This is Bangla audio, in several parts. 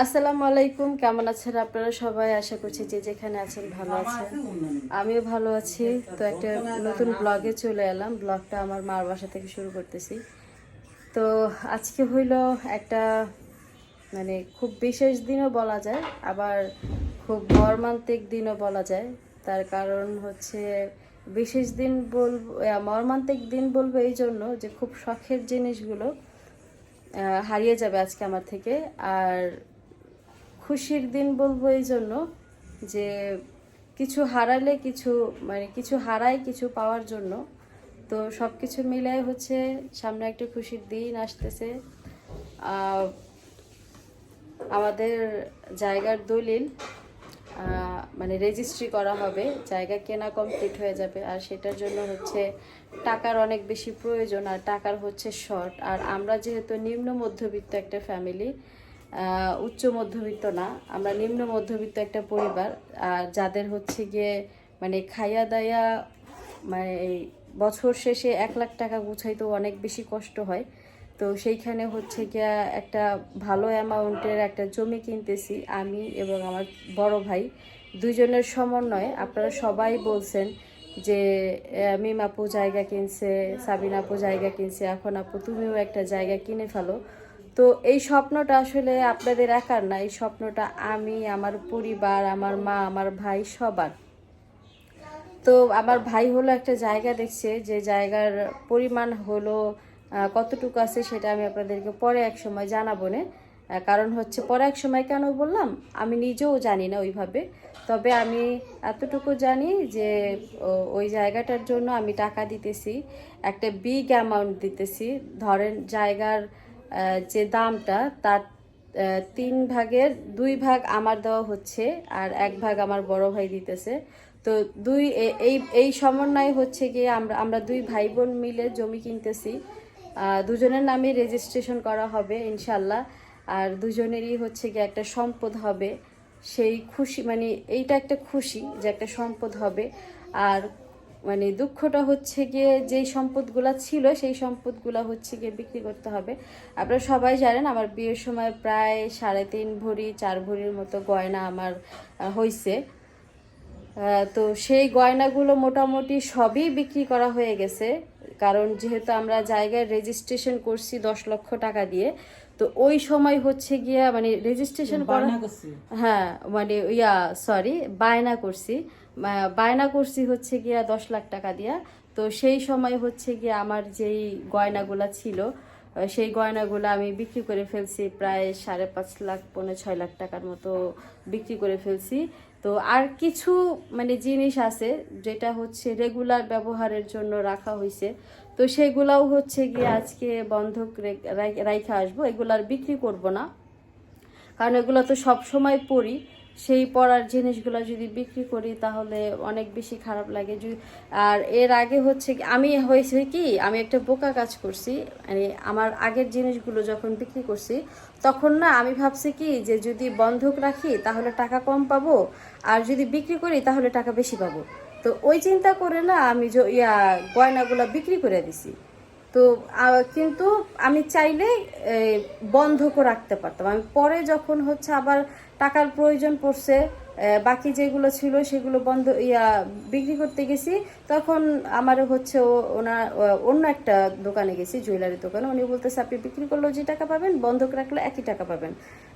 আসসালামু আলাইকুম, কেমন আছেন আপনারা সবাই? আশা করছি যে যেখানে আছেন ভালো আছেন। আমিও ভালো আছি। তো একটা নতুন ব্লগে চলে এলাম। ব্লগটা আমার মার বাসা থেকে শুরু করতেছি। তো আজকে হইল একটা মানে খুব বিশেষ দিনও বলা যায়, আবার খুব মর্মান্তিক দিনও বলা যায়। তার কারণ হচ্ছে বিশেষ দিন বলব মর্মান্তিক দিন বলব এই জন্য যে খুব শখের জিনিসগুলো হারিয়ে যাবে আজকে আমার থেকে। আর খুশির দিন বলব এই জন্য যে কিছু হারালে কিছু মানে কিছু হারাই কিছু পাওয়ার জন্য। তো সব কিছু মিলাই হচ্ছে সামনে একটা খুশির দিন আসতেছে। আমাদের জায়গার দলিল মানে রেজিস্ট্রি করা হবে। জায়গা কেনা কমপ্লিট হয়ে যাবে। আর সেটার জন্য হচ্ছে টাকার অনেক বেশি প্রয়োজন। আর টাকার হচ্ছে শর্ট আর আমরা যেহেতু নিম্ন মধ্যবিত্ত একটা ফ্যামিলি উচ্চ মধ্যবিত্ত না, আমরা নিম্ন মধ্যবিত্ত একটা পরিবার, আর যাদের হচ্ছে গিয়ে মানে খাইয়া দায়া মানে বছর শেষে এক লাখ টাকা গুছাইতেও অনেক বেশি কষ্ট হয়। তো সেইখানে হচ্ছে গিয়া একটা ভালো অ্যামাউন্টের একটা জমি কিনতেছি, আমি এবং আমার বড় ভাই। দুইজনের সমন্বয়ে আপনারা সবাই বলছেন যে মিম আপু জায়গা কিনছে, সাবিন আপু জায়গা কিনছে, এখন আপু তুমিও একটা জায়গা কিনে ফেলো। তো এই স্বপ্নটা আসলে আপনাদের একার না, এই স্বপ্নটা আমি, আমার পরিবার, আমার মা, আমার ভাই, সবার। তো আমার ভাই হলো একটা জায়গা দেখছে, যে জায়গার পরিমাণ হলো কতটুকু আছে সেটা আমি আপনাদেরকে পরে এক সময় জানাব না। কারণ হচ্ছে পরে এক সময় কেন বললাম, আমি নিজেও জানি না ওইভাবে। তবে আমি এতটুকু জানি যে ওই জায়গাটার জন্য আমি টাকা দিতেছি, একটা বিগ অ্যামাউন্ট দিতেছি। ধরেন জায়গার যে দামটা তার তিন ভাগের দুই ভাগ আমার দেওয়া হচ্ছে আর এক ভাগ আমার বড় ভাই দিতেছে। তো দুই এই এই সমন্বয় হচ্ছে গিয়ে আমরা আমরা দুই ভাই বোন মিলে জমি কিনতেছি। দুজনের নামে রেজিস্ট্রেশন করা হবে ইনশাল্লাহ। আর দুজনেরই হচ্ছে গিয়ে একটা সম্পদ হবে। সেই খুশি মানে এইটা একটা খুশি যে একটা সম্পদ হবে। আর মানে দুঃখটা হচ্ছে গিয়ে যেই সম্পদগুলা ছিল, সেই সম্পদগুলা হচ্ছে গিয়ে বিক্রি করতে হবে। আপনারা সবাই জানেন আমার বিয়ের সময় প্রায় সাড়ে তিন ভরি, চার ভরির মতো গয়না আমার হয়েছে তো সেই গয়নাগুলো মোটামুটি সবই বিক্রি করা হয়ে গেছে। কারণ যেহেতু আমরা জায়গায় রেজিস্ট্রেশন করছি দশ লক্ষ টাকা দিয়ে তো ওই সময় হচ্ছে গিয়া মানে রেজিস্ট্রেশন করা। হ্যাঁ মানে ইয়া সরি বায়না করছি। বায়না করছি হচ্ছে গিয়া দশ লাখ টাকা দিয়া। তো সেই সময় হচ্ছে গিয়া আমার যেই গয়নাগুলা ছিল সেই গয়নাগুলো আমি বিক্রি করে ফেলছি প্রায় সাড়ে পাঁচ লাখ পনেরো ছয় লাখ টাকার মতো বিক্রি করে ফেলছি। তো আর কিছু মানে জিনিস আছে যেটা হচ্ছে রেগুলার ব্যবহারের জন্য রাখা হয়েছে তো সেগুলাও হচ্ছে গিয়ে আজকে বন্ধক রাইখা আসব। এগুলো আর বিক্রি করব না। কারণ এগুলো তো সব সময় পরি সেই পড়ার জিনিসগুলো যদি বিক্রি করি তাহলে অনেক বেশি খারাপ লাগে। যদি- আর এর আগে হচ্ছে আমি হয়েছে কি, আমি একটা বোকা কাজ করছি। মানে আমার আগের জিনিসগুলো যখন বিক্রি করছি, তখন না আমি ভাবছি কি, যে যদি বন্ধক রাখি তাহলে টাকা কম পাবো। আর যদি বিক্রি করি তাহলে টাকা বেশি পাবো। তো ওই চিন্তা করে না আমি ইয়া গয়নাগুলো বিক্রি করে দিছি। তো কিন্তু আমি চাইলে বন্ধক রাখতে পারতাম। আমি পরে যখন হচ্ছে আবার টাকার প্রয়োজন পড়ছে বাকি যেগুলো ছিল সেগুলো বন্ধ, ইয়া, বিক্রি করতে গেছি। তখন আমার হচ্ছে ওনার অন্য একটা দোকানে গেছি জুয়েলারি দোকানে। উনি বলতেছে, আপনি বিক্রি করলেও যে টাকা পাবেন, বন্ধক রাখলে একই টাকা পাবেন।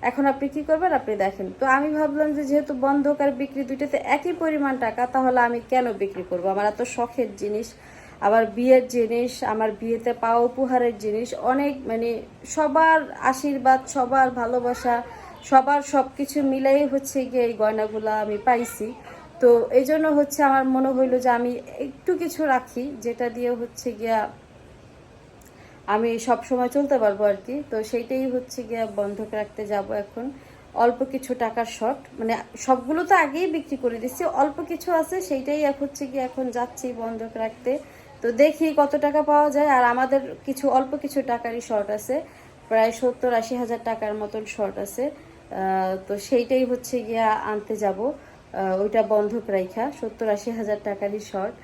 এখন আপনি কি করবেন, আপনি দেখেন। তো আমি ভাবলাম যে যেহেতু বন্ধক আর বিক্রি দুইটাতে একই পরিমাণ টাকা, তাহলে আমি কেন বিক্রি করব? আমার এত শখের জিনিস আবার বিয়ের জিনিস, আমার বিয়েতে পাওয়া উপহারের জিনিস, অনেক মানে সবার আশীর্বাদ, সবার ভালোবাসা সবার সব কিছু মিলাই হচ্ছে গিয়ে এই গয়নাগুলো আমি পাইছি। তো এই জন্য হচ্ছে আমার মনে হইল যে আমি একটু কিছু রাখি, যেটা দিয়ে হচ্ছে গিয়া আমি সব সময় চলতে পারব আর কি। তো সেইটাই হচ্ছে গিয়া বন্ধক রাখতে যাব এখন। অল্প কিছু টাকার শর্ট মানে সবগুলো তো আগেই বিক্রি করে দিচ্ছি, অল্প কিছু আছে সেইটাই এক হচ্ছে গিয়ে এখন যাচ্ছি বন্ধক রাখতে। তো দেখি কত টাকা পাওয়া যায়, আর আমাদের কিছু অল্প কিছু টাকারই শর্ট আছে, প্রায় সত্তর আশি হাজার টাকার মতন শর্ট আছে। তো সেইটাই হচ্ছে গিয়া আনতে যাব। ওইটা বন্ধক রাইখা, সত্তর আশি হাজার টাকারই শর্ট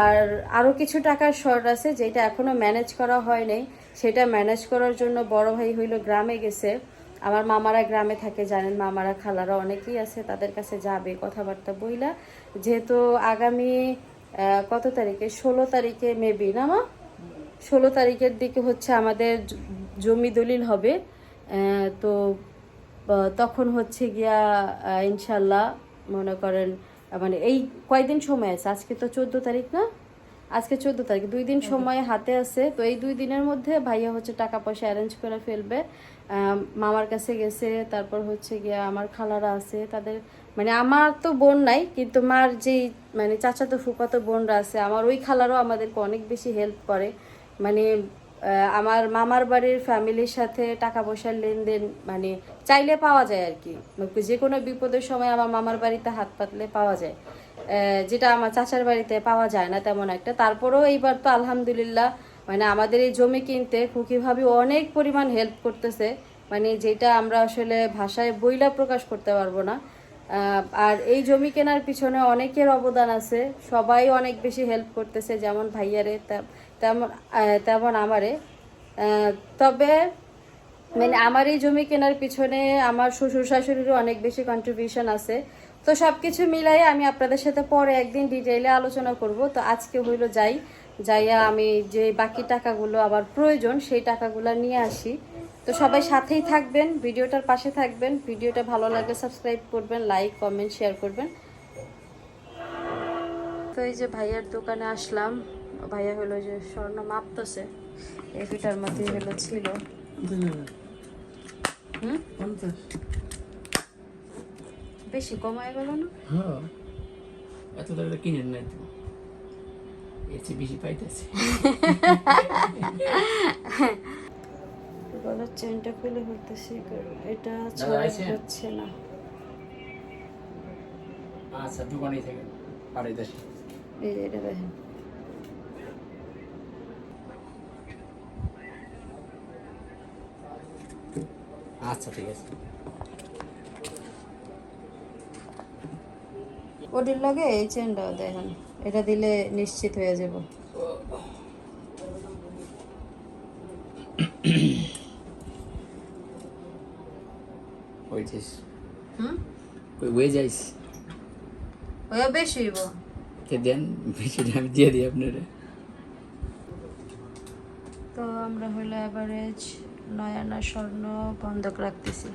আর আরও কিছু টাকার শর্ট আছে যেটা এখনও ম্যানেজ করা হয় নাই। সেটা ম্যানেজ করার জন্য বড় ভাই হইল গ্রামে গেছে। আমার মামারা গ্রামে থাকে, জানেন মামারা, খালারা অনেকেই আছে, তাদের কাছে যাবে, কথাবার্তা বইলা। যেহেতু আগামী কত তারিখে? ষোলো তারিখে মেবি, না মা? ষোলো তারিখের দিকে হচ্ছে আমাদের জমি দলিল হবে। তো তখন হচ্ছে গিয়া ইনশাল্লাহ মনে করেন মানে এই কয়দিন সময় আছে? আজকে তো চোদ্দ তারিখ না? আজকে চোদ্দ তারিখ। দুই দিন সময় হাতে আছে। তো এই দুই দিনের মধ্যে ভাইয়া হচ্ছে টাকা পয়সা অ্যারেঞ্জ করে ফেলবে। মামার কাছে গেছে তারপর হচ্ছে গিয়া আমার খালারা আছে তাদের মানে আমার তো বোন নাই কিন্তু মার যেই মানে চাচাতো ফুফাতো বোনরা আছে আমার ওই খালারও আমাদেরকে অনেক বেশি হেল্প করে। মানে আমার মামার বাড়ির ফ্যামিলির সাথে টাকা পয়সার লেনদেন মানে চাইলে পাওয়া যায় আর কি। যে কোনো বিপদের সময় আমার মামার বাড়িতে হাত পাতলে পাওয়া যায়। যেটা আমার চাচার বাড়িতে পাওয়া যায় না তেমন একটা। তারপরেও এইবার তো আলহামদুলিল্লাহ মানে আমাদের এই জমি কিনতে খুকি ভাবি অনেক পরিমাণ হেল্প করতেছে। মানে যেটা আমরা আসলে ভাষায় বইলা প্রকাশ করতে পারব না। আর এই জমি কেনার পিছনে অনেকের অবদান আছে। সবাই অনেক বেশি হেল্প করতেছে, যেমন ভাইয়ারে তেমন তেমন আমারে। তবে মানে আমার এই জমি কেনার পিছনে আমার শ্বশুর শাশুড়িরও অনেক বেশি কন্ট্রিবিউশন আছে। তো সব কিছু মিলাই আমি আপনাদের সাথে পরে একদিন ডিটেইলে আলোচনা করব। তো আজকে হইল যাই, যাইয়া আমি যে বাকি টাকাগুলো আবার প্রয়োজন, সেই টাকাগুলো নিয়ে আসি। তো সবাই সাথেই থাকবেন, ভিডিওটার পাশে থাকবেন। ভিডিওটা ভালো লাগলে সাবস্ক্রাইব করবেন লাইক কমেন্ট শেয়ার করবেন। তো এই যে ভাইয়ার দোকানে আসলাম। ভাইয়া হলো যে স্বর্ণ মাপতেছে। এই দুটার মধ্যে হলো ছিল। বেশি কমায় গেল না? হ্যাঁ। এত টাকা কিনেন নাই তো। এর চেয়ে বেশি পাইতেছে। গলার চেনটা খুলে ফেলতেছি এটা ছড়া হচ্ছে না। আচ্ছা দোকানেই থাকেন আড়াই দশ এই এটা দেখেন। আচ্ছা ঠিক আছে। ওটির লগে এই চেনটাও দেখেন। এটা দিলে নিশ্চিত হয়ে যাব। হুম? ওই হয়ে যাইস ওয়া বেশি হইব। কে দেন? বেশিটা আমি দিয়ে দিই আপনারা। তো আমরা হলো অ্যাভারেজ নয় আনা স্বর্ণ বন্ধক রাখতেছি।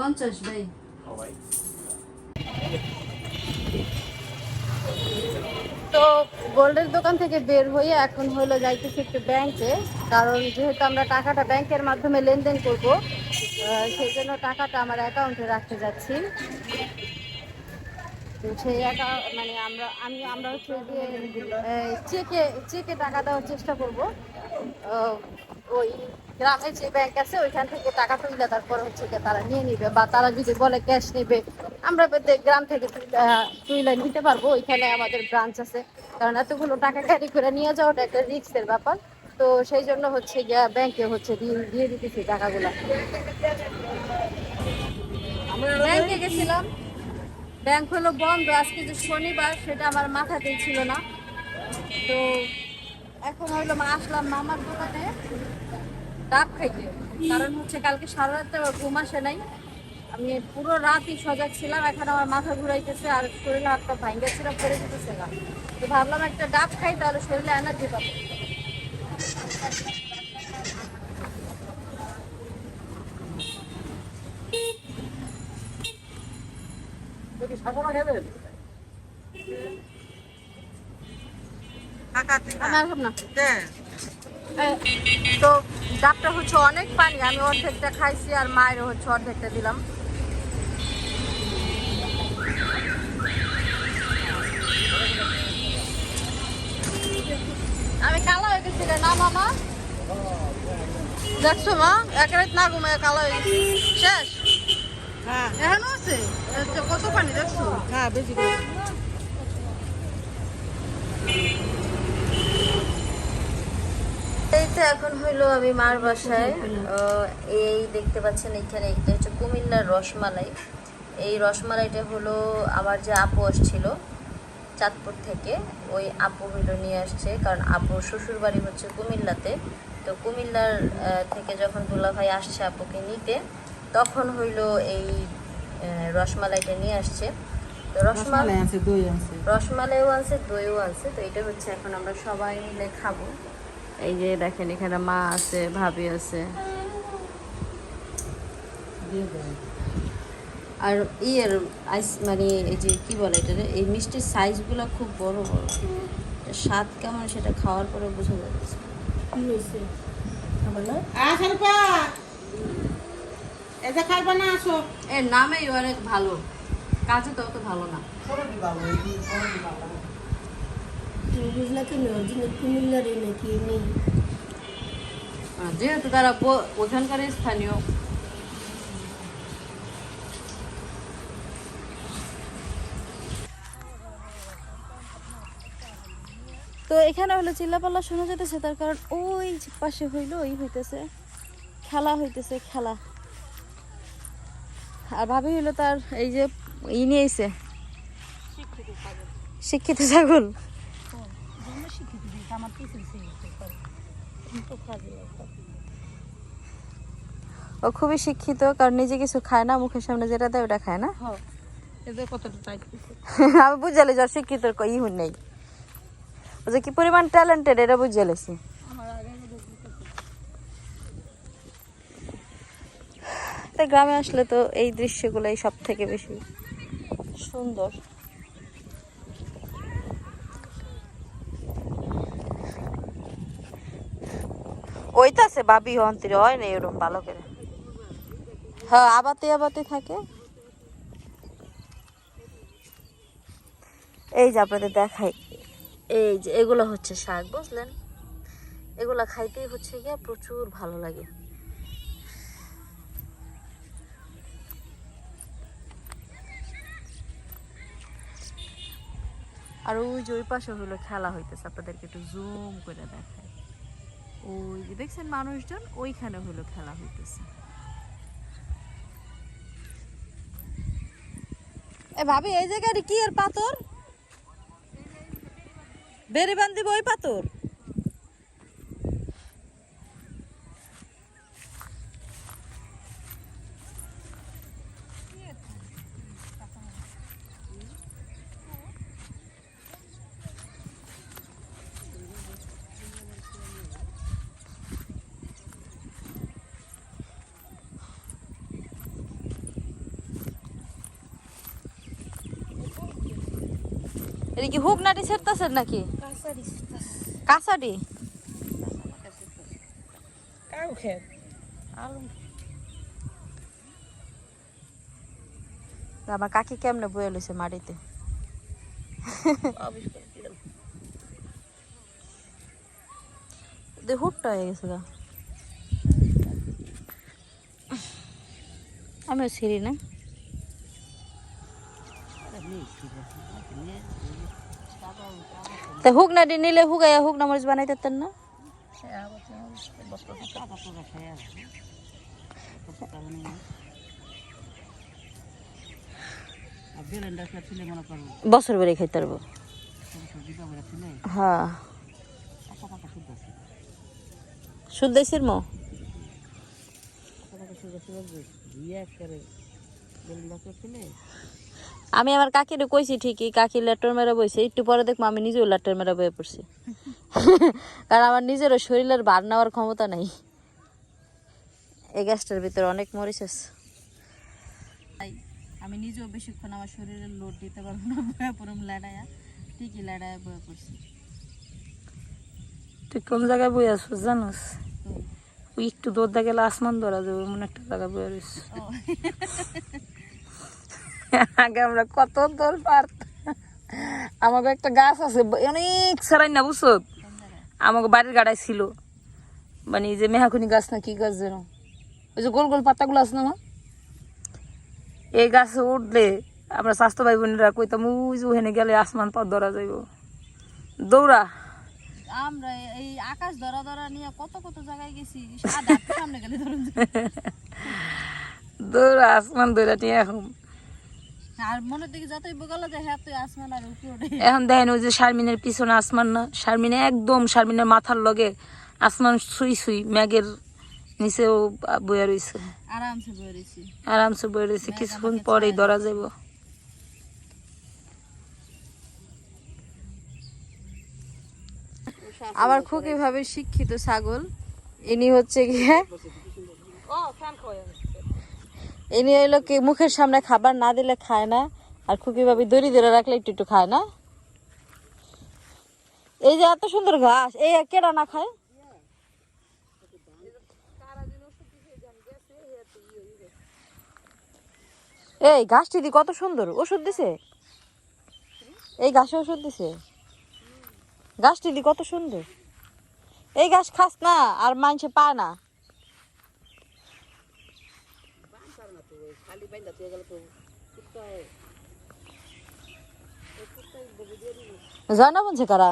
পঞ্চাশ, ভাই। তো গোল্ডের দোকান থেকে বের হয়ে এখন হলো যাইতেছি একটু ব্যাংকে। কারণ যেহেতু আমরা টাকাটা ব্যাংকের মাধ্যমে লেনদেন করব সেই জন্য টাকাটা আমার অ্যাকাউন্টে রাখতে যাচ্ছি। তো সেই অ্যাকাউন্ট মানে আমরা, আমি, আমরা চেকে চেকে টাকা দেওয়ার চেষ্টা করব। ওই গ্রামে যে ব্যাংক আছে ওইখান থেকে টাকা তুলে তারপর হচ্ছে যে তারা নিয়ে নিবে বা তারা যদি বলে ক্যাশ নেবে আমরা গ্রাম থেকে তুইলা- নিতে পারব ওইখানে আমাদের ব্রাঞ্চ আছে। কারণ এতগুলো টাকা ক্যারি করে নিয়ে যাওয়াটা একটা রিস্কের ব্যাপার। তো সেই জন্য হচ্ছে গিয়া ব্যাংকে হচ্ছে দিয়ে দিয়ে দিতেছি টাকাগুলো। ব্যাংকে গেছিলাম। ব্যাংক হলো বন্ধ আজকে যে শনিবার সেটা আমার মাথাতেই ছিল না। তো এখন হইল মা আসলাম মামার দোকানে, ডাব খাইতে। কারণ হচ্ছে কালকে সারা রাতে আমার ঘুম আসে নাই। আমি পুরো রাতই সজাগ ছিলাম, এখন আমার মাথা ঘুরাইতেছে আর শরীরে হাত পা ভাঙ্গা ছিল পড়ে যেতেছে না তো ভাবলাম একটা ডাব খাই, তাহলে শরীরে এনার্জি পাবো। আমি আর তো ডাবটা হচ্ছে অনেক পানি আমি অর্ধেকটা খাইছি আর মায়ের হচ্ছে অর্ধেকটা দিলাম। আমি কালো হয়ে গেছি রে, না মামা। দেখছ মা? এক রাত না ঘুমায় কালো হয়ে গেছি। শেষ? হ্যাঁ। এখনও আছে? কত পানি দেখছ? হ্যাঁ বেশি করে এই তো এখন হইল আমি মার বাসায়। এই দেখতে পাচ্ছেন এখানে এটা হচ্ছে কুমিল্লার রসমালাই। এই রসমালাইটা হলো আমার যে আপু আসছিল চাঁদপুর থেকে ওই আপু হইল নিয়ে আসছে। কারণ আপুর শ্বশুর বাড়ি হচ্ছে কুমিল্লাতে। তো কুমিল্লার থেকে যখন দুলা ভাই আসছে আপুকে নিতে তখন হইল এই রসমালাইটা নিয়ে আসছে। তো রসমালাই রসমালাই আছে দই আছে। রসমালাইও আছে দইও আছে। তো এটা হচ্ছে এখন আমরা সবাই মিলে খাব। এই যে দেখেন এখানে মা আছে ভাবি আছে। আর ইয়ের আইস মানে এই যে কি বলে এটা রে, এই মিষ্টির সাইজগুলো খুব বড় বড়। স্বাদ কেমন সেটা খাওয়ার পরে বোঝা যাচ্ছে এসে খাইবা না? আসো। এর নামেই অনেক ভালো। কাজে তো অত ভালো না। যেহেতু তারা ওখানকার স্থানীয়। তো এখানে হলো চিল্লাপাল্লা শোনা যেতেছে তার কারণ ওই পাশে হইল ওই হইতেছে। খেলা হইতেছে খেলা। আর ভাবি হইল তার এই যে ই নিয়েছে। শিক্ষিত ছাগল। ও খুবই শিক্ষিত কারণ নিজে কিছু খায় না মুখের সামনে যেটা দেয় ওটা খায় না? আমি বুঝালি যার শিক্ষিত ই হুন নেই। ও যে কি পরিমাণ ট্যালেন্টেড এটা বুঝে লেছি গ্রামে আসলে তো এই দৃশ্যগুলোই সব থেকে বেশি সুন্দর। ওইতাছে ভাবি অন্তরে হয় না এরকম ভালো করে। হ্যাঁ আবাতে আবাতে থাকে। এই যে আপনাদের দেখাই। এই যে এগুলো হচ্ছে শাক বুঝলেন? এগুলা খাইতেই হচ্ছে গিয়ে প্রচুর ভালো লাগে। আর ওই যে ওই পাশে হলো খেলা হইতেছে আপনাদেরকে একটু জুম করে দেখাই। ওই যে দেখছেন মানুষজন, ওইখানে হলো খেলা হইতেছে। এ ভাবি, এই জায়গায় কি আর পাথর? বেরি বান্ধিব ওই পাথর? কি হুক নাটি ছেড়তেছেন নাকি? কাঁচাটি কাউ খেত? আলু। আমার কাকি কেমনে বয়ে লইছে মাটিতে? আবিষ্কার দিলাম। দে হুকটা হয়ে গেছে গা। আমিও ছিঁড়ি না। তা হুক নাটি নিলে হুগাইয়া হুক না মরিচ বানাইতেন না? বছর বেড়ে খাইতে পারব। হ্যাঁ। শুদ্ধেছির মো? আমি আমার কাকিরে কইছি ঠিকই কাকি লেটর মেরা বইছে একটু পরে দেখব আমি নিজেও লেটর মেরা বয়ে পড়ছি। কারণ আমার নিজেরও শরীরের বার নেওয়ার ক্ষমতা নাই। এই গ্যাসটার ভিতরে অনেক মরিচ আছে। তাই আমি নিজেও বেশিক্ষণ আমার শরীরের লোড দিতে পারব না বয়ে পড়ম লাড়ায়া ঠিকই লাড়ায়া বয়ে পড়ছি। তুই কোন জায়গায় বই আসছিস জানোস? ওই একটু দৌড়দা গেলে আসমান ধরা যাবে এমন একটা জায়গায় বই রয়েছে আগে আমরা কত দৌড় পারতাম। আমাকে একটা গাছ আছে অনেক সারাই না বুঝছ? আমাকে বাড়ির গাড়ায় ছিল। মানে যে মেহাকুনি গাছ না কি গাছ যেন? ওই যে গোল গোল পাতাগুলো আছে না মা? এই গাছে উঠলে আমরা স্বাস্থ্য ভাই বোনেরা কইতাম ওই যে ওখানে গেলে আসমান পথ ধরা যাইব। দৌড়া। আমরা এই আকাশ ধরা ধরা নিয়ে কত কত জায়গায় গেছি সামনে গেলে ধরুন দৌড়া আসমান দৌড়া নিয়ে এখন এখন দেখেন ওই যে শারমিনের পিছনে আসমান না শারমিনে একদম শারমিনের মাথার লগে আসমান সুই সুই ম্যাগের নিচেও বইয়া রয়েছে আরামসে বেরিয়েছি আরামসে বয়ে রয়েছে কিছুক্ষণ পরেই ধরা যাইব। আমার খুবই ভাবে শিক্ষিত ছাগল ইনি হচ্ছে গিয়ে ইনি হইল কি, মুখের সামনে খাবার না দিলে খায় না, আর খুবই ভাবে দড়ি ধরে রাখলে একটু একটু খায় না? এই যে এত সুন্দর ঘাস এই কেডা না খায়? এই ঘাসটি দি কত সুন্দর, ওষুধ দিছে? এই ঘাসে ওষুধ দিছে? গাছটি দি কত সুন্দর। এই গাছ খাস না, আর মানুষে পায় না। জয় না বলছে কারা?